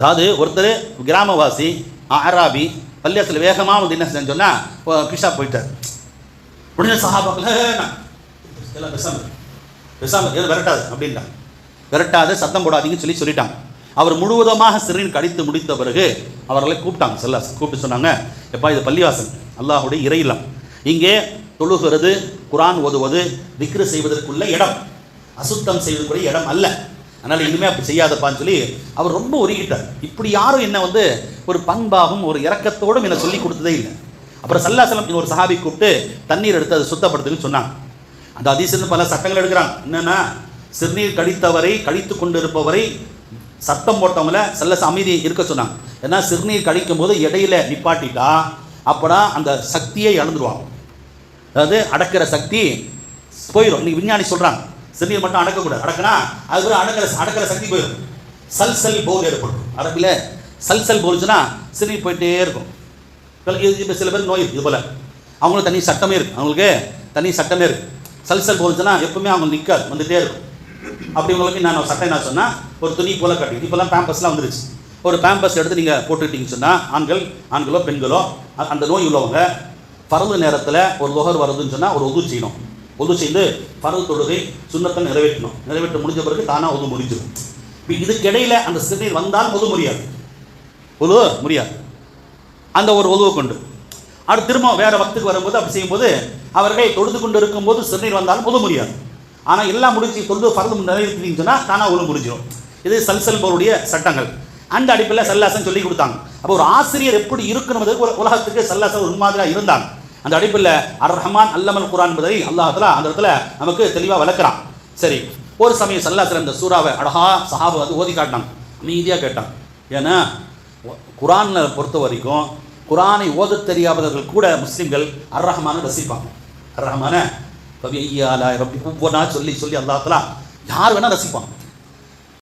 அதாவது ஒருத்தர் கிராமவாசி அராபி பள்ளியாசில் வேகமாக வந்து என்ன செஞ்சு சொன்னால் பிஷா போயிட்டார். உடனே சஹாபாக்கள் "ஹே, நான் எல்லாம் பேசாம இரு. விரட்டாது சத்தம் போடாதீங்கன்னு சொல்லி சொல்லிட்டாங்க அவர் முழுவதுமாக சிறுநீர் கடித்து முடித்த பிறகு அவர்களை கூப்பிட்டாங்க. செல்ல கூப்பிட்டு சொன்னாங்க எப்பா இது பள்ளிவாசல். அல்லாஹுடைய இறையிலாம் இங்கே தொழுகிறது குரான் ஓதுவது விக்ரு செய்வதற்குள்ள இடம். அசுத்தம் செய்வதற்குரிய இடம் அல்ல. அதனால் இனிமேல் அப்படி செய்யாதப்பான்னு சொல்லி அவர் ரொம்ப உருகிட்டார். இப்படி யாரும் என்னை வந்து ஒரு பண்பாகும் ஒரு இறக்கத்தோடும் என்னை சொல்லி கொடுத்ததே இல்லை. அப்புறம் சல்லாசலம் ஒரு சஹாபி கூப்பிட்டு தண்ணீர் எடுத்து அதை சுத்தப்படுத்துன்னு சொன்னாங்க. அந்த அதிசயம் பல சட்டங்கள் எடுக்கிறாங்க. என்னென்னா சிறுநீர் கழித்தவரை கழித்து கொண்டிருப்பவரை சத்தம் போட்டவங்கள சல்லச அமைதி இருக்க சொன்னாங்க. ஏன்னா சிறுநீர் கழிக்கும் போது இடையில நிப்பாட்டிட்டா அப்படா அந்த சக்தியை இழந்துருவாங்க. அதாவது அடக்கிற சக்தி போயிடும் இன்னைக்கு விஞ்ஞானி சொல்கிறாங்க சிறுநீர் மட்டும் அடக்கக்கூடாது. அடக்கினா அதுக்கு அடக்கிற அடக்கிற சக்தி போயிடும். சல்சல் போல் ஏற்படும். அரபில் சல்சல் பவுல்ஸ்னா சிறுநீர் போயிட்டே இருக்கும். இப்போ சில பேர் நோய் இது போல். அவங்களுக்கு தனி சட்டமே இருக்குது அவங்களுக்கு தனி சட்டமே இருக்குது சல்சல் போலுச்சுன்னா எப்பவுமே அவங்க நிற்காது வந்துகிட்டே இருக்கும். அப்படி உங்களுக்கு நான் ஒரு சட்டை என்ன சொன்னால் ஒரு துணி போல் கட்டி இப்போல்லாம் பேம்பஸ்லாம் வந்துருச்சு. ஒரு பேம்பஸ் எடுத்து நீங்கள் போட்டுக்கிட்டீங்கன்னு சொன்னால் ஆண்கள் ஆண்களோ பெண்களோ அந்த நோய் உள்ளவங்க பரவு நேரத்தில் ஒரு லுகர் வருதுன்னு சொன்னால் ஒரு உது செய்யணும் பொது செய்து பரவு தொழுகை சுண்ணத்தை நிறைவேற்றணும். நிறைவேற்ற முடிஞ்ச பிறகு தானாக ஒது முடிஞ்சிடும். இப்போ இதுக்கிடையில் அந்த சிறுநீர் வந்தால் உது முடியாது. உது முடியாது. அந்த ஒரு உதவு கொண்டு. அடுத்து திரும்ப வேறு வக்துக்கு வரும்போது அப்படி செய்யும்போது அவர்கள் தொழுது கொண்டு இருக்கும்போது சிறுநீர் வந்தாலும் உதவ முடியாது. ஆனால் எல்லாம் முடிச்சு தொழுது பறந்து நிறைவேற்றின்னு சொன்னால் தானாக ஒது முடிஞ்சிடும். இது சல்சல் போருடைய சட்டங்கள். அந்த அடிப்பில் சல்லாசன் சொல்லி கொடுத்தாங்க. அப்போ ஒரு ஆசிரியர் எப்படி இருக்கணும் ஒரு உலகத்துக்கு சல்லாசன் ஒரு மாதிரியாக இருந்தாங்க அந்த அடிப்பில் அர் ரஹ்மான் அல்லமல் குரான் என்பதை அல்லாஹ் அந்த இடத்துல நமக்கு தெளிவாக வளர்க்குறான் சரி ஒரு சமயம் சல்லாத்தில் இந்த சூறாவை அழகா சஹாபை வந்து ஓதி காட்டினாங்க. அமைதியாக கேட்டான் ஏன்னா குரானில் பொறுத்த வரைக்கும் குரானை ஓத தெரியாதவர்கள் கூட முஸ்லீம்கள் அர் ரஹ்மானை ரசிப்பாங்க. அர் ரஹ்மான கவி ஐயாலா ரப்பி ஒவ்வொன்றா சொல்லி சொல்லி அல்லாத்தலாம் யார் வேணால் ரசிப்பாங்க.